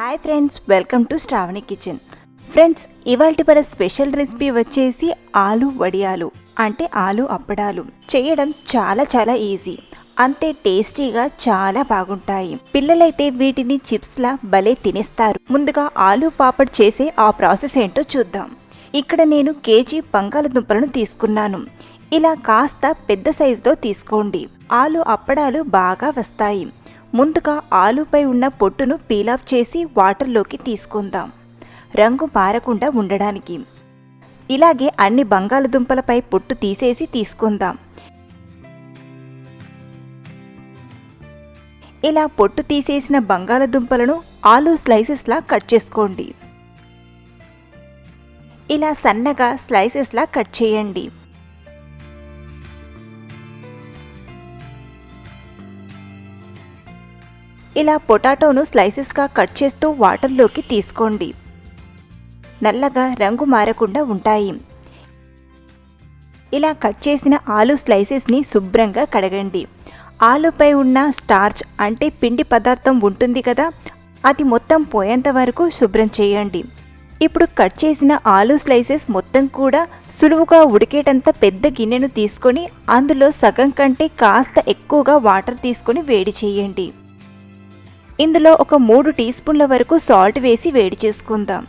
Hi friends welcome to Shravani kitchen friends ఇవాళ మన special recipe వచ్చేసి ఆలు వడియాలు అంటే ఆలు అప్పడాలు. చేయడం చాలా చాలా ఈజీ అంతే టేస్టీగా చాలా బాగుంటాయి. పిల్లలైతే వీటిని చిప్స్లా భలే తినేస్తారు. ముందుగా ఆలు పాపడ్ చేసే ఆ ప్రాసెస్ ఏంటో చూద్దాం. ఇక్కడ నేను కేజీ బంగాళదుంపలను తీసుకున్నాను. ఇలా కాస్త పెద్ద సైజులో తీసుకోండి. ఆలు అప్పడాలు బాగా వస్తాయి. ముందుగా ఆలుపై ఉన్న పొట్టును పీలాఫ్ చేసి వాటర్లోకి తీసుకుందాం. రంగు మారకుండా ఉండడానికి. ఇలాగే అన్ని బంగాళదుంపలపై పొట్టు తీసేసి తీసుకుందాం. ఇలా పొట్టు తీసేసిన బంగాళదుంపలను ఆలు స్లైసెస్లా కట్ చేసుకోండి. ఇలా సన్నగా స్లైసెస్లా కట్ చేయండి. ఇలా పొటాటోను స్లైసెస్గా కట్ చేస్తూ వాటర్లోకి తీసుకోండి. నల్లగా రంగు మారకుండా ఉంటాయి. ఇలా కట్ చేసిన ఆలు స్లైసెస్ని శుభ్రంగా కడగండి. ఆలుపై ఉన్న స్టార్చ్ అంటే పిండి పదార్థం ఉంటుంది కదా అది మొత్తం పోయేంత వరకు శుభ్రం చేయండి. ఇప్పుడు కట్ చేసిన ఆలు స్లైసెస్ మొత్తం కూడా సులువుగా ఉడికేటంత పెద్ద గిన్నెను తీసుకొని అందులో సగం కంటే కాస్త ఎక్కువగా వాటర్ తీసుకొని వేడి చేయండి. ఇందులో ఒక మూడు టీ స్పూన్ల వరకు సాల్ట్ వేసి వేడి చేసుకుందాం.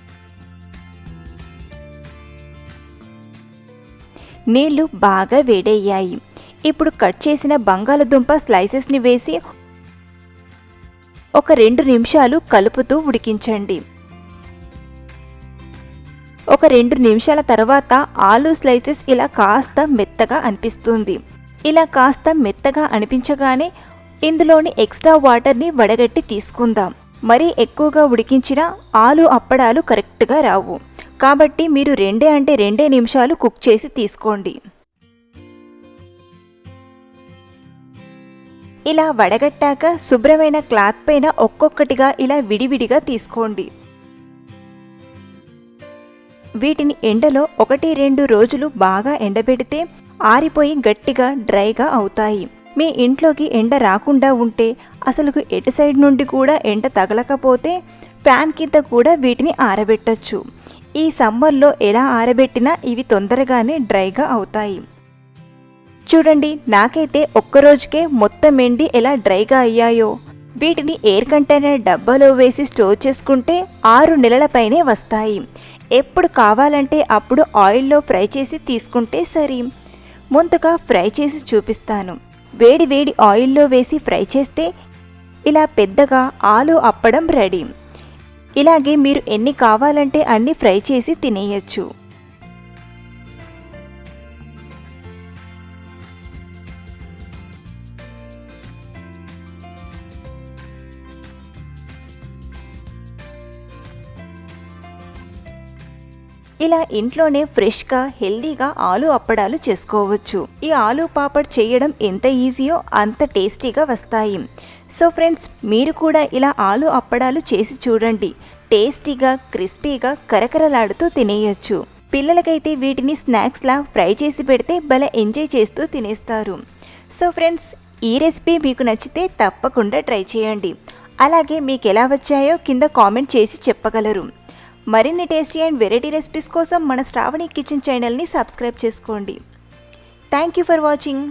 నీళ్ళు బాగా వేడయ్యాయి. ఇప్పుడు కట్ చేసిన బంగాళదుంప స్లైసెస్ని వేసి ఒక రెండు నిమిషాలు కలుపుతూ ఉడికించండి. ఒక రెండు నిమిషాల తర్వాత ఆలు స్లైసెస్ ఇలా కాస్త మెత్తగా అనిపిస్తుంది. ఇలా కాస్త మెత్తగా అనిపించగానే ఇందులోని ఎక్స్ట్రా వాటర్ని వడగట్టి తీసుకుందాం. మరీ ఎక్కువగా ఉడికించిన ఆలు అప్పడాలు కరెక్ట్గా రావు. కాబట్టి మీరు రెండే అంటే రెండే నిమిషాలు కుక్ చేసి తీసుకోండి. ఇలా వడగట్టాక శుభ్రమైన క్లాత్ పైన ఒక్కొక్కటిగా ఇలా విడివిడిగా తీసుకోండి. వీటిని ఎండలో ఒకటి రెండు రోజులు బాగా ఎండబెడితే ఆరిపోయి గట్టిగా డ్రైగా అవుతాయి. మీ ఇంట్లోకి ఎండ రాకుండా ఉంటే అసలు ఎటు సైడ్ నుండి కూడా ఎండ తగలకపోతే ఫ్యాన్ కింద కూడా వీటిని ఆరబెట్టచ్చు. ఈ సమ్మర్లో ఎలా ఆరబెట్టినా ఇవి తొందరగానే డ్రైగా అవుతాయి. చూడండి నాకైతే ఒక్కరోజుకే మొత్తం ఎండి ఎలా డ్రైగా అయ్యాయో. వీటిని ఎయిర్ కంటైనర్ డబ్బాలో వేసి స్టోర్ చేసుకుంటే ఆరు నెలలపైనే వస్తాయి. ఎప్పుడు కావాలంటే అప్పుడు ఆయిల్లో ఫ్రై చేసి తీసుకుంటే సరి. ముందుగా ఫ్రై చేసి చూపిస్తాను. వేడి వేడి ఆయిల్లో వేసి ఫ్రై చేస్తే ఇలా పెద్దగా ఆలు అప్పడం రెడీ. ఇలాగే మీరు ఎన్ని కావాలంటే అన్ని ఫ్రై చేసి తినేయచ్చు. ఇలా ఇంట్లోనే ఫ్రెష్గా హెల్దీగా ఆలు అప్పడాలు చేసుకోవచ్చు. ఈ ఆలు పాపడ్ చేయడం ఎంత ఈజీయో అంత టేస్టీగా వస్తాయి. సో ఫ్రెండ్స్ మీరు కూడా ఇలా ఆలు అప్పడాలు చేసి చూడండి. టేస్టీగా క్రిస్పీగా కరకరలాడుతూ తినేయచ్చు. పిల్లలకైతే వీటిని స్నాక్స్లా ఫ్రై చేసి పెడితే భలే ఎంజాయ్ చేస్తూ తినేస్తారు. సో ఫ్రెండ్స్ ఈ రెసిపీ మీకు నచ్చితే తప్పకుండా ట్రై చేయండి. అలాగే మీకు ఎలా వచ్చాయో కింద కామెంట్ చేసి చెప్పగలరు. మరిన్ని టేస్టీ అండ్ వెరైటీ రెసిపీస్ కోసం మన శ్రావణి కిచెన్ ఛానల్ని సబ్స్క్రైబ్ చేసుకోండి. Thank you for watching